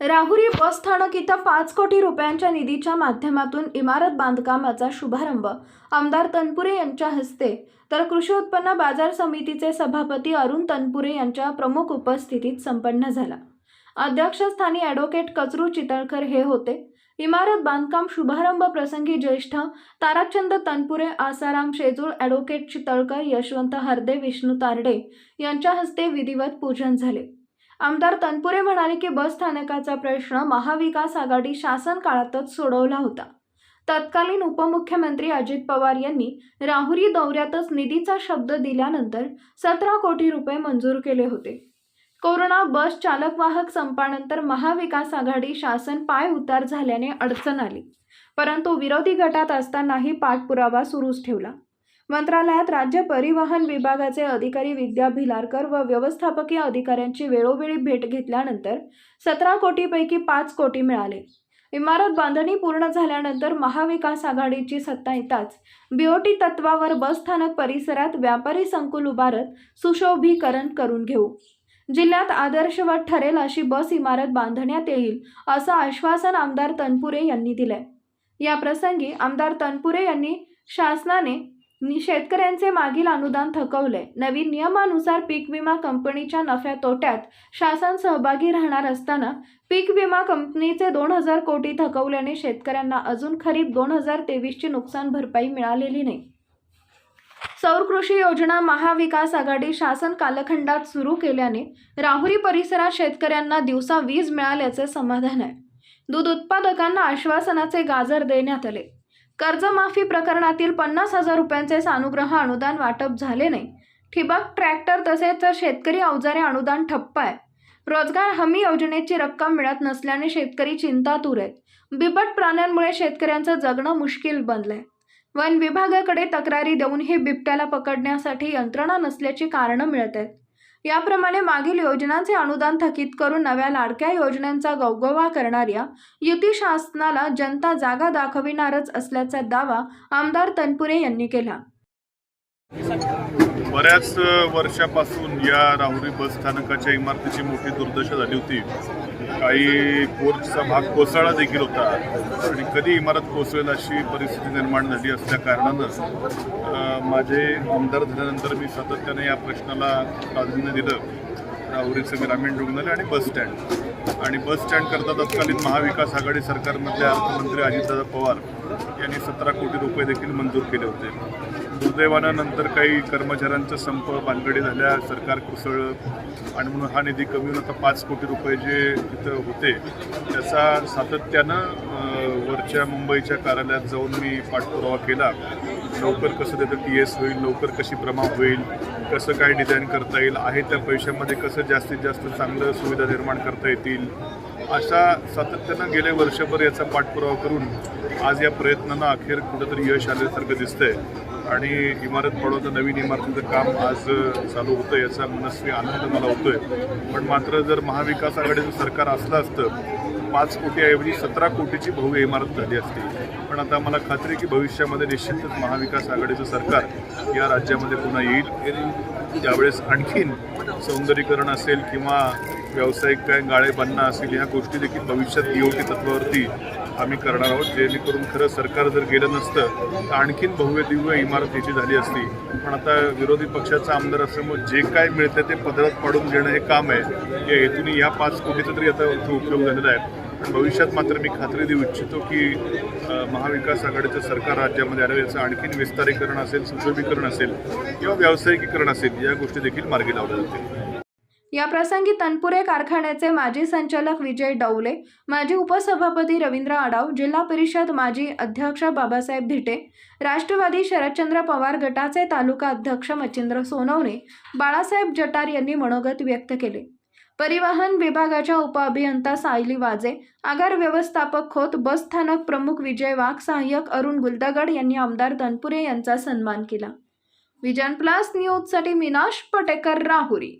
राहुरी बस स्थानक इथं पाच कोटी रुपयांच्या निधीच्या माध्यमातून इमारत बांधकामाचा शुभारंभ. आमदार तनपुरे यांच्या हस्ते. तर कृषी उत्पन्न बाजार समितीचे सभापती अरुण तनपुरे यांच्या प्रमुख उपस्थितीत संपन्न झाला. अध्यक्षस्थानी ॲडव्होकेट कचरू चितळकर हे होते. इमारत बांधकाम शुभारंभ प्रसंगी ज्येष्ठ ताराचंद तनपुरे आसाराम शेजूळ ॲडव्होकेट चितळकर यशवंत हरदे विष्णू तारडे यांच्या हस्ते विधिवत पूजन झाले. आमदार तनपुरे म्हणाले की बस स्थानकाचा प्रश्न महाविकास आघाडी शासन काळातच सोडवला होता. तत्कालीन उपमुख्यमंत्री अजित पवार यांनी राहुरी दौऱ्यातच निधीचा शब्द दिल्यानंतर सतरा कोटी रुपये मंजूर केले होते. कोरोना बस चालक वाहक संपानंतर महाविकास आघाडी शासन पाय उतार झाल्याने अडचण आली. परंतु विरोधी गटात असतानाही पाठपुरावा सुरूच ठेवला. मंत्रालयात राज्य परिवहन विभागाचे अधिकारी विद्या भिलारकर व व्यवस्थापकीय अधिकाऱ्यांची वेळोवेळी भेट घेतल्यानंतर सतरा कोटीपैकी पाच कोटी मिळाले. इमारत बांधणी पूर्ण झाल्यानंतर महाविकास आघाडीची सत्ता येताच बीओटी तत्वावर बसस्थानक परिसरात व्यापारी संकुल उभारत सुशोभीकरण करून घेऊ. जिल्ह्यात आदर्शवत ठरेल अशी बस इमारत बांधण्यात येईल असं आश्वासन आमदार तनपुरे यांनी दिलंय. या प्रसंगी आमदार तनपुरे यांनी शासनाने शेतकऱ्यांचे मागील अनुदान थकवले. नवीन नियमानुसार पीक विमा कंपनीच्या नफ्या तोट्यात शासन सहभागी राहणार असताना पीक विमा कंपनीचे दोन हजार कोटी थकवल्याने शेतकऱ्यांना अजून खरीप दोन हजार तेवीसची नुकसान भरपाई मिळालेली नाही. सौर कृषी योजना महाविकास आघाडी शासन कालखंडात सुरू केल्याने राहुरी परिसरात शेतकऱ्यांना दिवसा वीज मिळाल्याचे समाधान आहे. दूध उत्पादकांना आश्वासनाचे गाजर देण्यात आले. कर्जमाफी प्रकरणातील पन्नास हजार रुपयांचे सानुग्रह अनुदान वाटप झाले नाही. ठिबक ट्रॅक्टर तसेच तर शेतकरी अवजारे अनुदान ठप्प आहे. रोजगार हमी योजनेची रक्कम मिळत नसल्याने शेतकरी चिंतातूर आहेत. बिबट प्राण्यांमुळे शेतकऱ्यांचं जगणं मुश्किल बनलंय. वन विभागाकडे तक्रारी देऊनही बिबट्याला पकडण्यासाठी यंत्रणा नसल्याची कारणं मिळत आहेत. याप्रमाणे मागील योजनांचे अनुदान थकीत करून नव्या लाडक्या योजनांचा गवगवा करणाऱ्या युती शासनाला जनता जागा दाखविणारच असल्याचा दावा आमदार तनपुरे यांनी केला. बऱ्याच वर्षापासून या राहुरी बस स्थानकाच्या इमारतीची मोठी दुर्दशा झाली होती. काही कोर्चचा भाग कोसळला देखील होता. आणि कधी इमारत कोसळेल अशी परिस्थिती निर्माण झाली असल्या कारणानं माझे आमदार झाल्यानंतर मी सातत्याने या प्रश्नाला प्राधान्य दिलं. राहुरीचे ग्रामीण रुग्णालय आणि बस स्टँड. आणि बस स्टँड करता तत्कालीन महाविकास आघाडी सरकारमधले अर्थमंत्री अजितदादा पवार यांनी सतरा कोटी रुपये देखील मंजूर केले होते. दुर्दैवानं नंतर काही कर्मचाऱ्यांचा संप बांधगडी झाल्या सरकार कोसळलं आणि म्हणून हा निधी कमी होऊन आता पाच कोटी रुपये जे तिथं होते त्याचा सातत्यानं वरच्या मुंबईच्या कार्यालयात जाऊन मी पाठपुरावा केला. लवकर कसं त्याचं टी एस होईल लवकर कशी प्रमा होईल कसं काय डिझाईन करता येईल आहे त्या पैशामध्ये कसं जास्तीत जास्त चांगलं सुविधा निर्माण करता येतील? अशा सातत्यानं गेले वर्षभर याचा पाठपुरावा करून आज या प्रयत्नांना अखेर कुठंतरी यश आल्यासारखं दिसतंय. आणि इमारत पडवचं नवीन इमारतीचं काम आज चालू होतं याचा मनस्वी आनंद मला होतोय. पण मात्र जर महाविकास आघाडीचं सरकार असलं असतं पाच कोटीऐवजी सतरा कोटीची भव्य इमारत झाली असती. पण आता मला खात्री आहे की भविष्यामध्ये निश्चितच महाविकास आघाडीचं सरकार या राज्यामध्ये पुन्हा येईल. त्यावेळेस आणखीन सौंदर्यीकरण असेल किंवा व्यावसायिक काय गाळे बनणं असेल ह्या गोष्टी देखील भविष्यात टी तत्वावरती आम्ही करणार आहोत. जेणेकरून खरं सरकार जर गेलं नसतं तर आणखीन भव्य दिव्य इमारत याची झाली असती. पण आता विरोधी पक्षाचा आमदार असल्यामुळे जे काय मिळतं ते पदरात पाडून घेणं हे काम आहे. या हेतूने या पाच कोटीचा तरी आता इथं उपयोग झालेला आहे. पण भविष्यात मात्र मी खात्री देऊ इच्छितो की महाविकास आघाडीचं सरकार राज्यामध्ये आलं याचं आणखीन विस्तारीकरण असेल सुशोभीकरण असेल किंवा व्यावसायिकीकरण असेल या गोष्टी देखील मार्गी लावल्या जातील. या प्रसंगी तनपुरे कारखान्याचे माजी संचालक विजय डवले माजी उपसभापती रवींद्र आडाव जिल्हा परिषद माजी अध्यक्ष बाबासाहेब धिटे राष्ट्रवादी शरदचंद्र पवार गटाचे तालुका अध्यक्ष मच्छिंद्र सोनवणे बाळासाहेब जटार यांनी मनोगत व्यक्त केले. परिवहन विभागाच्या उपअभियंता सायली वाजे आगार व्यवस्थापक खोत बस स्थानक प्रमुख विजय वाघ सहाय्यक अरुण गुलदगड यांनी आमदार तनपुरे यांचा सन्मान केला. विजन प्लस न्यूजसाठी मिनाश पटेकर राहुरी.